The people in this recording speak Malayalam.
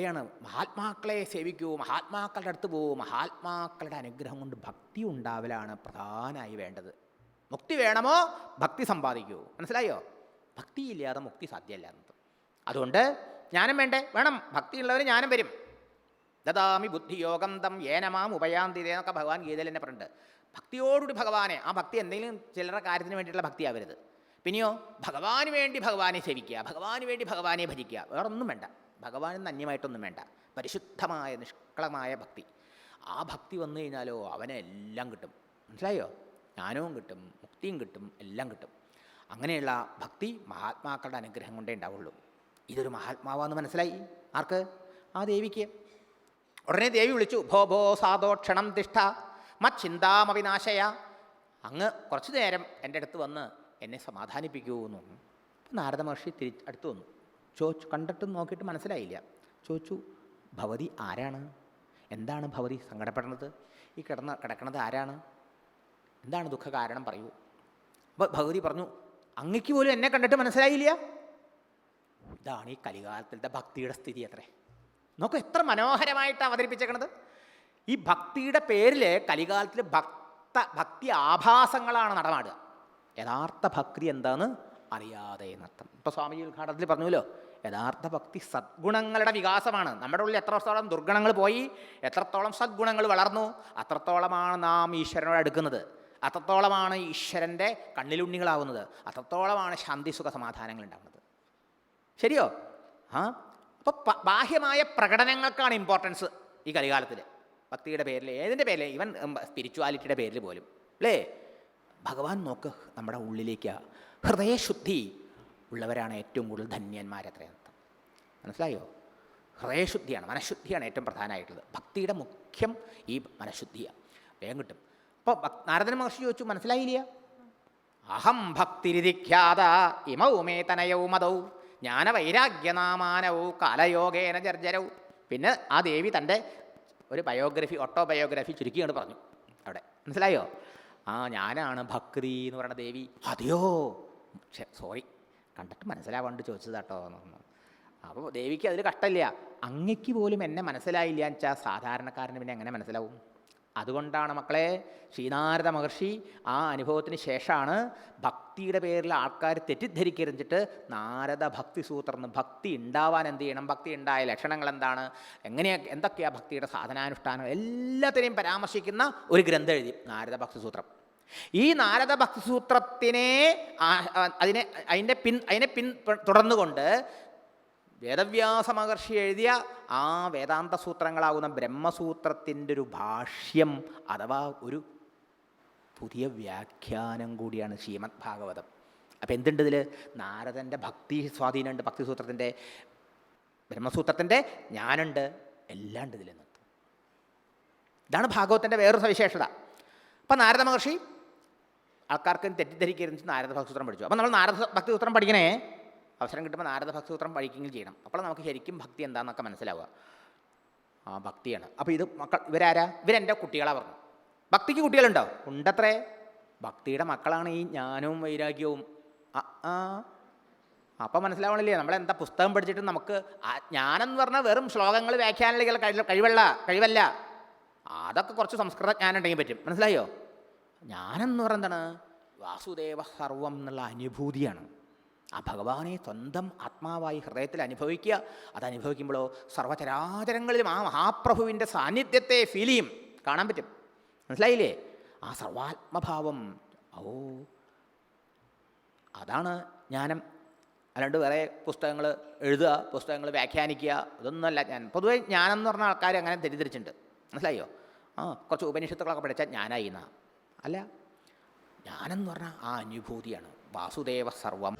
പറയാണ് മഹാത്മാക്കളെ സേവിക്കൂ മഹാത്മാക്കളുടെ അടുത്ത് പോകൂ മഹാത്മാക്കളുടെ അനുഗ്രഹം കൊണ്ട് ഭക്തി ഉണ്ടാവലാണ് പ്രധാനമായി വേണ്ടത്. മുക്തി വേണമോ? ഭക്തി സമ്പാദിക്കൂ. മനസ്സിലായോ? ഭക്തിയില്ലാതെ മുക്തി സാധ്യമല്ല എന്നത്. അതുകൊണ്ട് ജ്ഞാനം വേണ്ടേ? വേണം. ഭക്തിയുള്ളവന് ജ്ഞാനം വരും. ദദാമി ബുദ്ധിയോഗം തം ഏനമാം ഉപയാന്തിരേ എന്നൊക്കെ ഭഗവാൻ ഗീതയിൽ തന്നെ പറഞ്ഞിട്ടുണ്ട് ഭക്തിയോടുകൂടി ഭഗവാനെ ആ ഭക്തി എന്തെങ്കിലും ചിലരുടെ കാര്യത്തിന് വേണ്ടിയിട്ടുള്ള ഭക്തിയാവരുത്. പിന്നെയോ ഭഗവാന് വേണ്ടി ഭഗവാനെ സേവിക്കുക ഭഗവാന് വേണ്ടി ഭഗവാനെ ഭജിക്കുക വേറൊന്നും വേണ്ട. ഭഗവാനിൽ നിന്ന് അന്യമായിട്ടൊന്നും വേണ്ട. പരിശുദ്ധമായ നിഷ്കളമായ ഭക്തി. ആ ഭക്തി വന്നു കഴിഞ്ഞാലോ അവനെ എല്ലാം കിട്ടും. മനസ്സിലായോ? ജ്ഞാനവും കിട്ടും മുക്തിയും കിട്ടും എല്ലാം കിട്ടും. അങ്ങനെയുള്ള ഭക്തി മഹാത്മാക്കളുടെ അനുഗ്രഹം കൊണ്ടേ ഉണ്ടാവുള്ളൂ. ഇതൊരു മഹാത്മാവാന്ന് മനസ്സിലായി? ആർക്ക്? ആ ദേവിക്ക്. ഉടനെ ദേവി വിളിച്ചു ഭോ ഭോ സാധോ ക്ഷണം തിഷ്ഠ മച്ചിന്താമവിനാശയ അങ്ങ് കുറച്ചു നേരം എന്റെ അടുത്ത് വന്ന് എന്നെ സമാധാനിപ്പിക്കൂ എന്ന് നാരദ മഹർഷി തിരി അടുത്ത് വന്നു. ചോദിച്ചു കണ്ടിട്ടും നോക്കിയിട്ട് മനസ്സിലായില്ല. ചോദിച്ചു ഭവതി ആരാണ്? എന്താണ് ഭവതി സങ്കടപ്പെടുന്നത്? ഈ കിടന്ന കിടക്കണത് ആരാണ്? എന്താണ് ദുഃഖ കാരണം? പറയൂ. അപ്പോൾ ഭഗവതി പറഞ്ഞു അങ്ങയ്ക്ക് പോലും എന്നെ കണ്ടിട്ട് മനസ്സിലായില്ല? ഇതാണ് ഈ കലികാലത്തിലത്തെ ഭക്തിയുടെ സ്ഥിതി അത്രേ. നോക്കൂ എത്ര മനോഹരമായിട്ട് അവതരിപ്പിച്ചേക്കണത്. ഈ ഭക്തിയുടെ പേരിൽ കലികാലത്തിൽ ഭക്ത ഭക്തി ആഭാസങ്ങളാണ് നടമാടുക. യഥാർത്ഥ ഭക്തി എന്താന്ന് അറിയാതെ എന്നർത്ഥം ഇപ്പോൾ സ്വാമിജി ഉദ്ഘാടനത്തിൽ പറഞ്ഞല്ലോ യഥാർത്ഥ ഭക്തി സദ്ഗുണങ്ങളുടെ വികാസമാണ്. നമ്മുടെ ഉള്ളിൽ എത്രത്തോളം ദുർഗുണങ്ങൾ പോയി എത്രത്തോളം സദ്ഗുണങ്ങൾ വളർന്നു അത്രത്തോളമാണ് നാം ഈശ്വരനോട് അടുക്കുന്നത്. അത്രത്തോളമാണ് ഈശ്വരന്റെ കണ്ണിലുണ്ണികളാവുന്നത്. അത്രത്തോളമാണ് ശാന്തി സുഖ സമാധാനങ്ങൾ ഉണ്ടാകുന്നത് ശരിയോ? ആ? അപ്പോൾ ബാഹ്യമായ പ്രകടനങ്ങൾക്കാണ് ഇമ്പോർട്ടൻസ് ഈ കലികാലത്തിൽ ഭക്തിയുടെ പേരിൽ ഏതിന്റെ പേരിൽ ഈവൻ സ്പിരിച്വാലിറ്റിയുടെ പേരിൽ പോലും. അല്ലേ? ഭഗവാൻ നോക്ക് നമ്മുടെ ഉള്ളിലേക്ക് ഹൃദയശുദ്ധി ഉള്ളവരാണ് ഏറ്റവും കൂടുതൽ ധന്യന്മാരത്രയർത്ഥം മനസ്സിലായോ? ഹൃദയശുദ്ധിയാണ് മനഃശുദ്ധിയാണ് ഏറ്റവും പ്രധാനമായിട്ടുള്ളത്. ഭക്തിയുടെ മുഖ്യം ഈ മനഃശുദ്ധിയാണ്. വേഗം കിട്ടും. അപ്പോൾ നാരദൻ മഹർഷി ചോദിച്ചു മനസ്സിലായില്ല? അഹം ഭക്തിരിധിഖ്യാത ഇമൗ മേ തനയൗ മതൗ ജ്ഞാനവൈരാഗ്യനാമാനവും കാലയോഗേന ജർജരവും പിന്നെ ആ ദേവി തന്റെ ഒരു ബയോഗ്രഫി ഓട്ടോ ബയോഗ്രഫി ചുരുക്കിയാണ് പറഞ്ഞു അവിടെ. മനസ്സിലായോ? ആ ഞാനാണ് ഭക്തി എന്ന് പറയുന്ന ദേവി. അതെയോ? സോറി. കണ്ടിട്ട് മനസ്സിലാവാണ്ട് ചോദിച്ചത് കേട്ടോ എന്ന് പറഞ്ഞു. അപ്പോൾ ദേവിക്ക് അതിൽ കഷ്ടമില്ല. അങ്ങയ്ക്ക് പോലും എന്നെ മനസ്സിലായില്ല എന്ന് വെച്ചാൽ സാധാരണക്കാരന് പിന്നെ എങ്ങനെ മനസ്സിലാവും? അതുകൊണ്ടാണ് മക്കളെ ശ്രീനാരദ മഹർഷി ആ അനുഭവത്തിന് ശേഷമാണ് ഭക്തിയുടെ പേരിൽ ആൾക്കാർ തെറ്റിദ്ധരിക്കരുന്നിട്ട് നാരദ ഭക്തി സൂത്രം ഭക്തി ഉണ്ടാവാൻ എന്ത് ചെയ്യണം? ഭക്തി ഉണ്ടായ ലക്ഷണങ്ങൾ എന്താണ്? എങ്ങനെയാ എന്തൊക്കെയാണ് ഭക്തിയുടെ സാധനാനുഷ്ഠാനം? എല്ലാത്തിനെയും പരാമർശിക്കുന്ന ഒരു ഗ്രന്ഥം എഴുതി നാരദ ഭക്തി സൂത്രം. ഈ നാരദ ഭക്തിസൂത്രത്തിനെ അതിനെ അതിന്റെ പിൻ അതിനെ പിൻ തുടർന്നുകൊണ്ട് വേദവ്യാസ മഹർഷി എഴുതിയ ആ വേദാന്ത സൂത്രങ്ങളാകുന്ന ബ്രഹ്മസൂത്രത്തിന്റെ ഒരു ഭാഷ്യം അഥവാ ഒരു പുതിയ വ്യാഖ്യാനം കൂടിയാണ് ശ്രീമദ് ഭാഗവതം. അപ്പം എന്തുണ്ട് ഇതിൽ? നാരദന്റെ ഭക്തി സ്വാധീനമുണ്ട് ഭക്തിസൂത്രത്തിന്റെ ബ്രഹ്മസൂത്രത്തിന്റെ ഞാനുണ്ട് എല്ലാം ഉണ്ട് ഇതിൽ നിർത്തും ഇതാണ് ഭാഗവത്തിന്റെ വേറൊരു സവിശേഷത. അപ്പം നാരദ മഹർഷി ആൾക്കാർക്ക് തെറ്റിദ്ധരിക്കരുതെന്ന് നാരദ ഭക്തസൂത്രം പഠിച്ചു. അപ്പം നമ്മൾ നാരദ ഭക്തിസൂത്രം പഠിക്കണേ അവസരം കിട്ടുമ്പോൾ നാരദ ഭക്തസൂത്രം പഠിക്കുകയും ചെയ്യണം. അപ്പോൾ നമുക്ക് ശരിക്കും ഭക്തി എന്താണെന്നൊക്കെ മനസ്സിലാവുക. ആ ഭക്തിയാണ്. അപ്പോൾ ഇത് മക്കൾ ഇവരാരാ? ഇവരെന്റെ കുട്ടികളാണ് പറഞ്ഞു. ഭക്തിക്ക് കുട്ടികളുണ്ടോ? ഉണ്ടത്രേ. ഭക്തിയുടെ മക്കളാണ് ഈ ജ്ഞാനവും വൈരാഗ്യവും. ആ ആ. അപ്പം മനസ്സിലാവണില്ലേ? നമ്മളെന്താ പുസ്തകം പഠിച്ചിട്ട് നമുക്ക് ആ ജ്ഞാനം എന്ന് പറഞ്ഞാൽ വെറും ശ്ലോകങ്ങൾ വ്യാഖ്യാനങ്ങൾ കഴി കഴിവല്ല കഴിവല്ല. അതൊക്കെ കുറച്ച് സംസ്കൃത ജ്ഞാനം ഉണ്ടെങ്കിൽ പറ്റും. മനസ്സിലായോ? ജ്ഞാനെന്ന് പറയുന്നതാണ് വാസുദേവ സർവം എന്നുള്ള അനുഭൂതിയാണ്. ആ ഭഗവാനെ സ്വന്തം ആത്മാവായി ഹൃദയത്തിൽ അനുഭവിക്കുക. അത് അനുഭവിക്കുമ്പോഴോ സർവചരാചരങ്ങളിലും ആ മഹാപ്രഭുവിന്റെ സാന്നിധ്യത്തെ ഫീൽ ചെയ്യും. കാണാൻ പറ്റും. മനസ്സിലായില്ലേ? ആ സർവാത്മഭാവം. ഓ അതാണ് ജ്ഞാനം. അല്ലാണ്ട് വേറെ പുസ്തകങ്ങൾ എഴുതുക പുസ്തകങ്ങൾ വ്യാഖ്യാനിക്കുക ഇതൊന്നുമല്ല ഞാൻ പൊതുവേ ജ്ഞാനം എന്ന് പറഞ്ഞ ആൾക്കാർ അങ്ങനെ തെറ്റിദ്ധരിച്ചിട്ടുണ്ട്. മനസ്സിലായോ? ആ കുറച്ച് ഉപനിഷത്തുകളൊക്കെ പഠിച്ചാൽ ജ്ഞാനായി എന്നാ. അല്ല ജ്ഞാനം എന്ന് പറഞ്ഞാൽ ആ അനുഭൂതിയാണ്. വാസുദേവ സർവം.